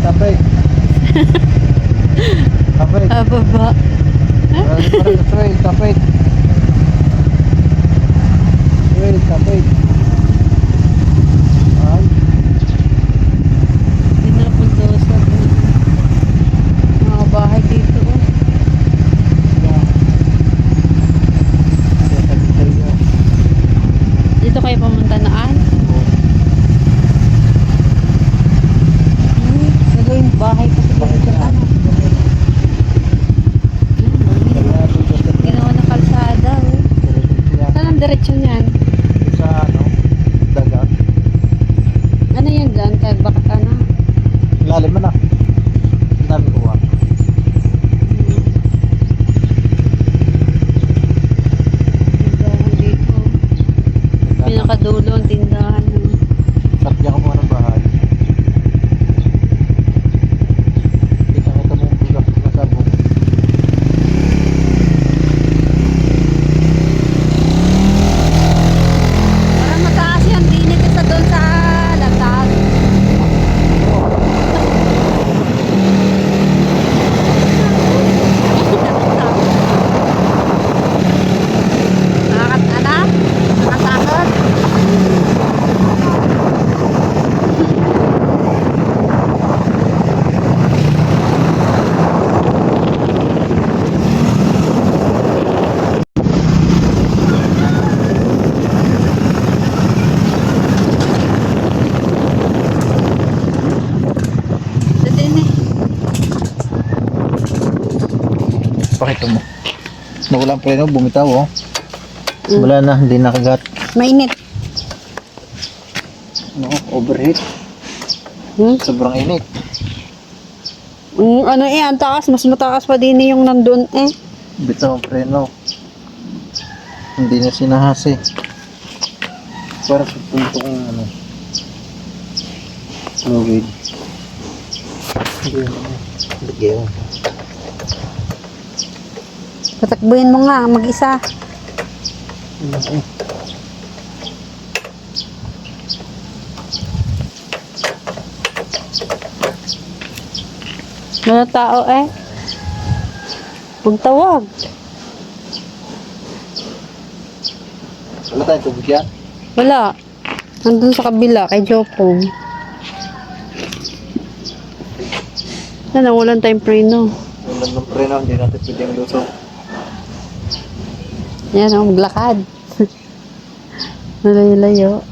Tapit, tapit. Tapit. Ah, baba. Parang parang trail, tapit. Trail, tapit. Ay, Hindi na bulldozer. Mga bahay dito. Oh. yeah. Kaya tapit tayo. Dito kayo pumunta naan? Hmm, nagawin bahay pa sa bahay sa ano. Ginawa ng kalsada. Oh. Saan ang diretsyon yan? Sa ano, dagat. Ano yan dyan? Kaya baka ano? Lalim mo na. Ang dami kuha. Tindahan dito. Pinakadulo ang tindahan. oh. Sakyan ko muna ng bahay. Kita kita mo yung budak na sabong. Parang mataas yan. Dinit isa doon sa latag. Nakakat ano? Nakatakot? Ito din eh. Pakita mo. Nawala ang preno, bumitaw oh. Wala na, hindi nakagat. Mainit. No, overheat. Hmm? Sobrang init. Mm, ano eh, ang taas. Mas mataas pa din yung nandun eh. Bitaw ang preno. Hindi na sinahasi. Para sa punto kong ano. Fluid. Hindi ano. Bigyan. Patakbuhin mo nga, mag-isa. Ano eh. Mga tao eh. Huwag tawag. Wala tayong tubig yan? Wala. Nandun sa kabila, kay Jopong. Na, nawalan tayong preno. Wala ng preno, hindi natin pwedeng lusok. Yan, oh, maglakad. Nalayo-layo.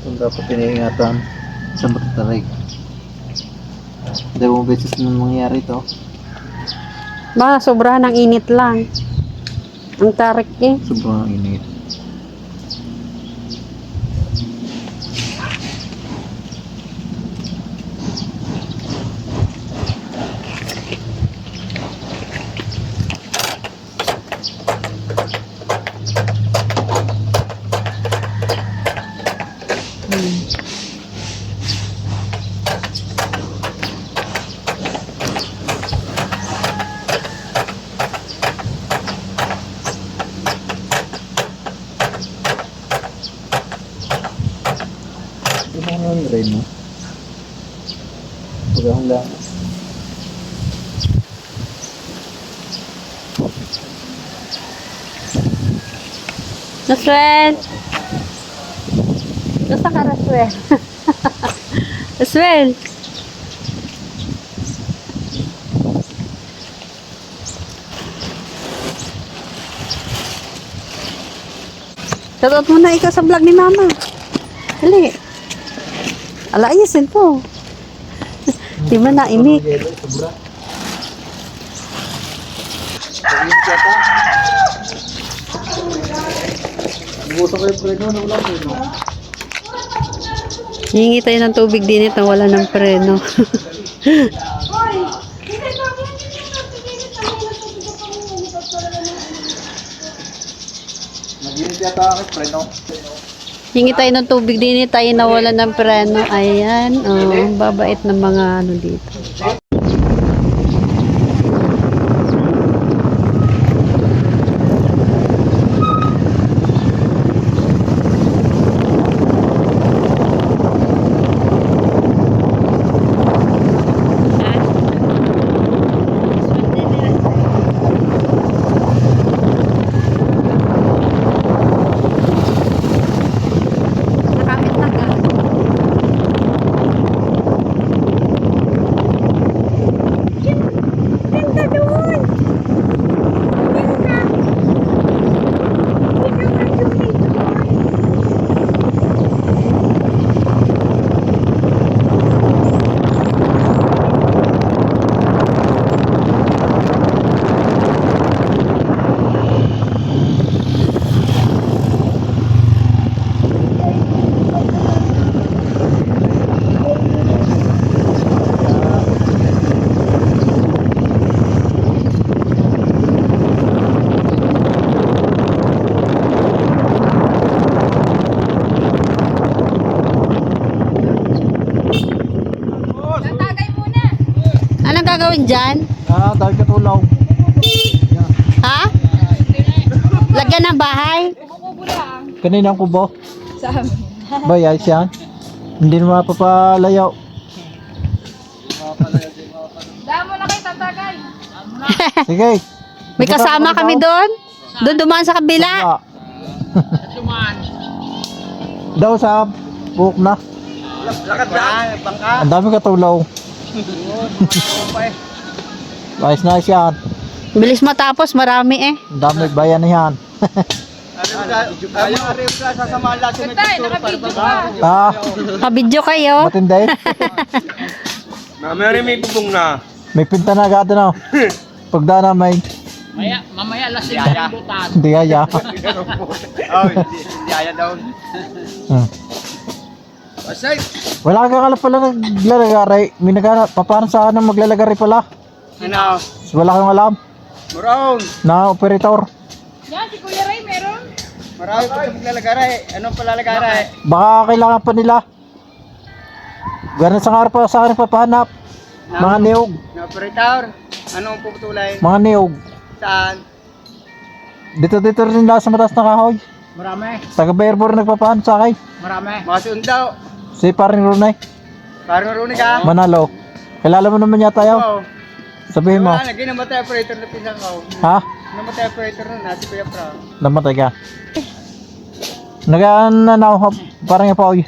Ito dapat pinaingatan sa matatarig. Dalawang beses na mangyari ito. Ba, sobrahan ng init lang. Ang tarik eh. Sobrang init. Ito na naman rin, no? Pagahon lang. Naswel! Nasa ka, Naswel? Naswel! Shoutout muna ikaw sa vlog ni Mama. Dali. Ala, ayasin po. Di ba naimik? Yelo, Buso kayo preno, nawala preno. Hingi tayo ng tubig din ito, wala ng preno. Nag-init yata ako preno. Hingi tayo ng tubig din tayo nawala ng preno. Ayan, oh, babait ng mga ano dito. Gagawin dyan? Ah, dahil katulaw. Ha? Lagyan ng bahay? Kanina ang kubo. Bay, ayos yan. Hindi na mapapalayaw. Damo na kay tatagay. Sige. May kasama kami doon? Doon dumaan sa kabila? Daw sa buhok na. Lakad? Bangka. Ang dami katulaw. Ayos na ayos yan. Bilis matapos, marami eh. Ang dami bayan na yan. Ay, mga rin pala sasamahan lahat sa may picture para nakabidyo ba? ka. Ah, Kabidyo kayo. matindi. Mamaya rin may bubong na. May pinta na agad na. Pagda na may Maya, mamaya lasing na yung butas. hindi kaya. Oh, hindi, hindi ayaw daw. Hmm. Asay. Wala ka pala naglalagari. May nagana, paano sa akin maglalagari pala? Ano? Wala kang alam Muraon. na operator. Yan, si Kuya Ray meron. Marami pa sa maglalagaray. Anong palalagaray? Baka kailangan pa nila. Ganun sa nga pa sa akin papahanap. Mga niyog. Na operator. Anong puputulay? Mga niyog. Saan? Dito dito rin nila sa mataas na kahoy. Marami, Taga Bearbor nagpapahanap sa akin. marami. Mga sundaw. Si paring Runay. Parang marunong ka? Manalo. Kilala mo naman yata yun. Oo. Sabihin mo. Wala, naging namatay operator na pinang ko. Ha? Namatay operator na nasi Kuya Pro. Namatay ka. Nagaan na na parang ipaoy.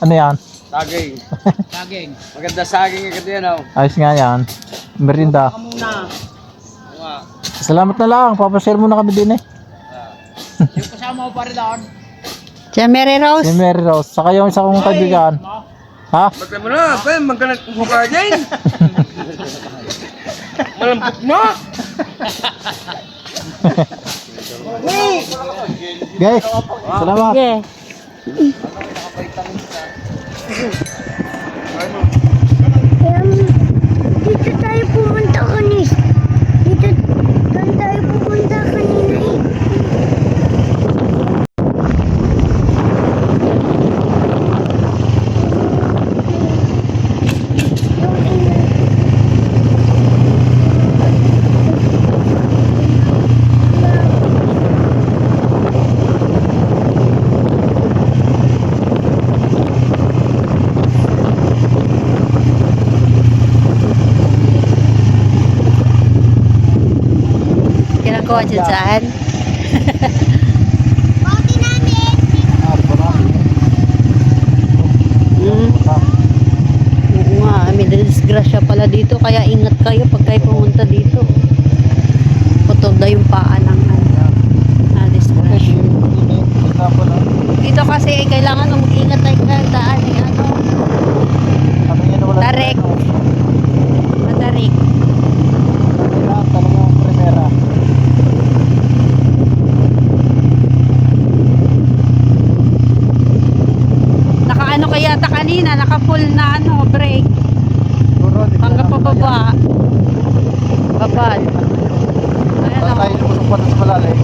Ano yan? Saging. Saging. Maganda saging agad yan oh. Ayos nga yan. Merinda. Muna. Mga. Salamat na lang. Papashare muna kami din eh. Yung kasama mo pa rin doon. Diyan, Mary Si Rose. Mary Rose. Saka yung isa kong kaibigan. Ha? Magkala mo na, pa, magkala mukha dyan. Malambot mo. Guys, salamat. Yeah. Dito tayo pumunta kanis. Dito doon tayo pupunta kanina eh. Yung ina- Ginagawa dyan saan? Bote namin. Hmm. Oo nga, may disgrasya pala dito. Kaya ingat kayo pag kayo pumunta dito. Putol na yung paa ng ano. Na disgrasya. Dito kasi eh, kailangan mag-ingat tayo sa daan. Eh, ano, Tarik. matarik. Naka ano kaya ta kanina, naka full na ano, brake. Hanggang pababa. Babad. Ayan Tayo ako. lumusok pa sa malalim.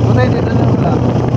Buti dito na wala.